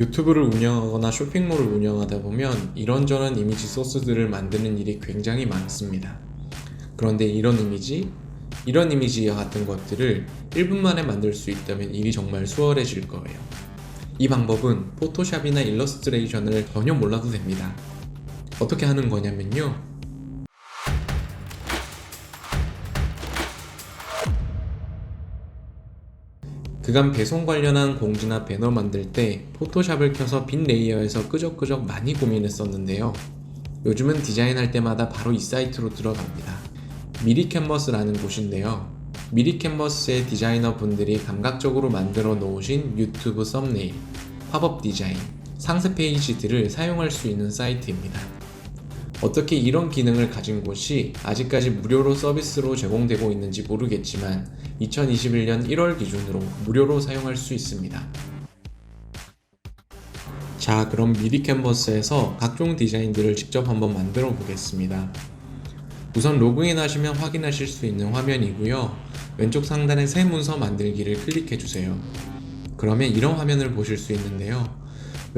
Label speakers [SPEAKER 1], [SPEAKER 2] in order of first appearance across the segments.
[SPEAKER 1] 유튜브를 운영하거나 쇼핑몰을 운영하다 보면 이런저런 이미지 소스들을 만드는 일이 굉장히 많습니다. 그런데 이런 이미지, 이런 이미지와 같은 것들을 1분 만에 만들 수 있다면 일이 정말 수월해질 거예요. 이 방법은 포토샵이나 일러스트레이션을 전혀 몰라도 됩니다. 어떻게 하는 거냐면요. 그간 배송 관련한 공지나 배너 만들 때 포토샵을 켜서 빈 레이어에서 끄적끄적 많이 고민했었는데요. 요즘은 디자인할 때마다 바로 이 사이트로 들어갑니다. 미리 캔버스라는 곳인데요. 미리 캔버스의 디자이너 분들이 감각적으로 만들어 놓으신 유튜브 썸네일, 팝업 디자인, 상세 페이지들을 사용할 수 있는 사이트입니다. 어떻게 이런 기능을 가진 곳이 아직까지 무료로 서비스로 제공되고 있는지 모르겠지만 2021년 1월 기준으로 무료로 사용할 수 있습니다. 자, 그럼 미리 캔버스에서 각종 디자인들을 직접 한번 만들어 보겠습니다. 우선 로그인 하시면 확인하실 수 있는 화면이고요. 왼쪽 상단에 새 문서 만들기를 클릭해 주세요. 그러면 이런 화면을 보실 수 있는데요.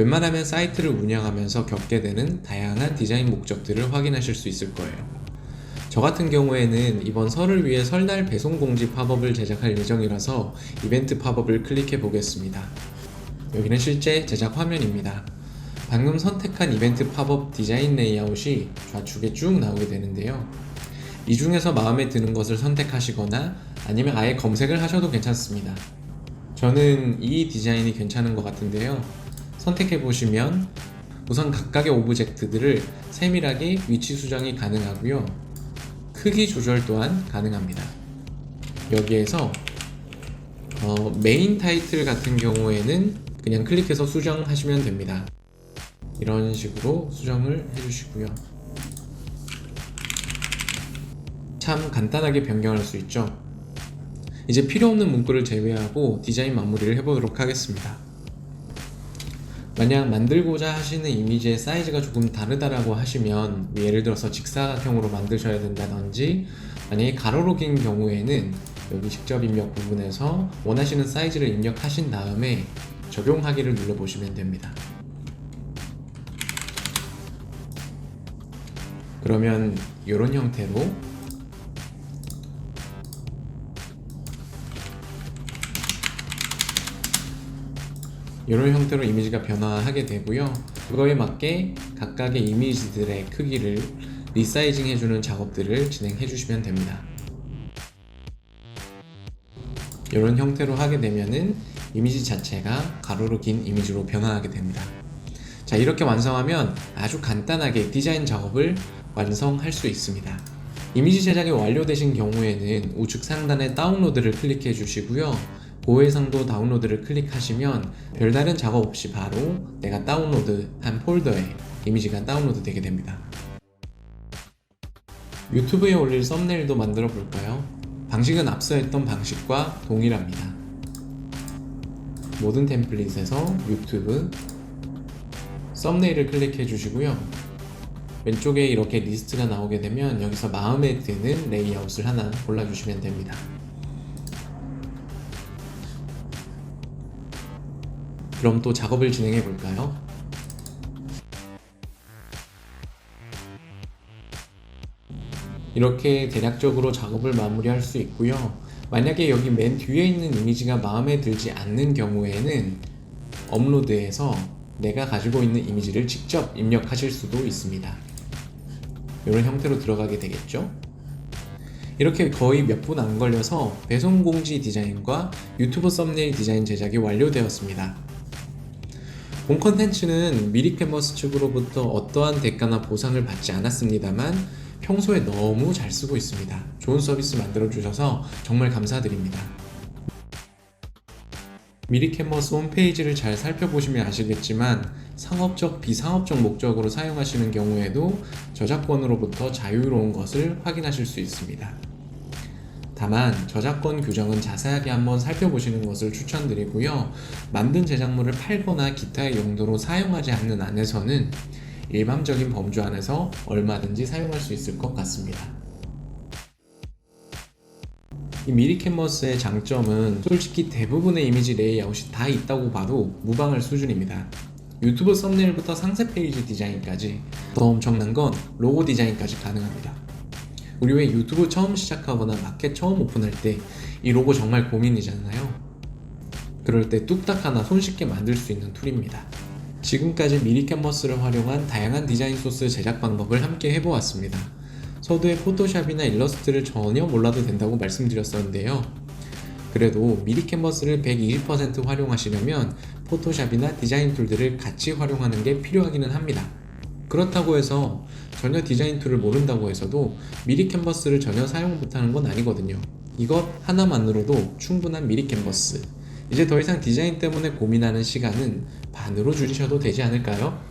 [SPEAKER 1] 웬만하면 사이트를 운영하면서 겪게 되는 다양한 디자인 목적들을 확인하실 수 있을 거예요. 저 같은 경우에는 이번 설을 위해 설날 배송 공지 팝업을 제작할 예정이라서 이벤트 팝업을 클릭해 보겠습니다. 여기는 실제 제작 화면입니다. 방금 선택한 이벤트 팝업 디자인 레이아웃이 좌측에 쭉 나오게 되는데요. 이 중에서 마음에 드는 것을 선택하시거나 아니면 아예 검색을 하셔도 괜찮습니다. 저는 이 디자인이 괜찮은 것 같은데요. 선택해 보시면 우선 각각의 오브젝트들을 세밀하게 위치 수정이 가능하고요. 크기 조절 또한 가능합니다. 여기에서 어, 메인 타이틀 같은 경우에는 그냥 클릭해서 수정하시면 됩니다. 이런 식으로 수정을 해주시고요. 참 간단하게 변경할 수 있죠. 이제 필요 없는 문구를 제외하고 디자인 마무리를 해보도록 하겠습니다. 만약 만들고자 하시는 이미지의 사이즈가 조금 다르다라고 하시면 예를 들어서 직사각형으로 만드셔야 된다든지 만약에 가로로 긴 경우에는 여기 직접 입력 부분에서 원하시는 사이즈를 입력하신 다음에 적용하기를 눌러보시면 됩니다. 그러면 이런 형태로 이런 형태로 이미지가 변화하게 되고요. 그거에 맞게 각각의 이미지들의 크기를 리사이징 해주는 작업들을 진행해 주시면 됩니다. 이런 형태로 하게 되면은 이미지 자체가 가로로 긴 이미지로 변화하게 됩니다. 자, 이렇게 완성하면 아주 간단하게 디자인 작업을 완성할 수 있습니다. 이미지 제작이 완료되신 경우에는 우측 상단에 다운로드를 클릭해 주시고요. 고해상도 다운로드를 클릭하시면 별다른 작업 없이 바로 내가 다운로드한 폴더에 이미지가 다운로드 되게 됩니다. 유튜브에 올릴 썸네일도 만들어 볼까요? 방식은 앞서 했던 방식과 동일합니다. 모든 템플릿에서 유튜브 썸네일을 클릭해 주시고요. 왼쪽에 이렇게 리스트가 나오게 되면 여기서 마음에 드는 레이아웃을 하나 골라주시면 됩니다. 그럼 또 작업을 진행해 볼까요? 이렇게 대략적으로 작업을 마무리할 수 있고요. 만약에 여기 맨 뒤에 있는 이미지가 마음에 들지 않는 경우에는 업로드해서 내가 가지고 있는 이미지를 직접 입력하실 수도 있습니다. 이런 형태로 들어가게 되겠죠. 이렇게 거의 몇 분 안 걸려서 배송 공지 디자인과 유튜브 썸네일 디자인 제작이 완료되었습니다. 본 컨텐츠는 미리 캔버스 측으로부터 어떠한 대가나 보상을 받지 않았습니다만 평소에 너무 잘 쓰고 있습니다. 좋은 서비스 만들어 주셔서 정말 감사드립니다. 미리 캔버스 홈페이지를 잘 살펴보시면 아시겠지만 상업적, 비상업적 목적으로 사용하시는 경우에도 저작권으로부터 자유로운 것을 확인하실 수 있습니다. 다만 저작권 규정은 자세하게 한번 살펴보시는 것을 추천드리고요. 만든 제작물을 팔거나 기타의 용도로 사용하지 않는 안에서는 일반적인 범주 안에서 얼마든지 사용할 수 있을 것 같습니다. 이 미리 캔버스의 장점은 솔직히 대부분의 이미지 레이아웃이 다 있다고 봐도 무방할 수준입니다. 유튜브 썸네일부터 상세 페이지 디자인까지 더 엄청난 건 로고 디자인까지 가능합니다. 우리 왜 유튜브 처음 시작하거나 마켓 처음 오픈할 때 이 로고 정말 고민이잖아요. 그럴 때 뚝딱 하나 손쉽게 만들 수 있는 툴입니다. 지금까지 미리 캔버스를 활용한 다양한 디자인 소스 제작 방법을 함께 해보았습니다. 서두에 포토샵이나 일러스트를 전혀 몰라도 된다고 말씀드렸었는데요. 그래도 미리 캔버스를 120% 활용하시려면 포토샵이나 디자인 툴들을 같이 활용하는 게 필요하기는 합니다. 그렇다고 해서 전혀 디자인 툴을 모른다고 해서도 미리 캔버스를 전혀 사용 못하는 건 아니거든요. 이것 하나만으로도 충분한 미리 캔버스. 이제 더 이상 디자인 때문에 고민하는 시간은 반으로 줄이셔도 되지 않을까요?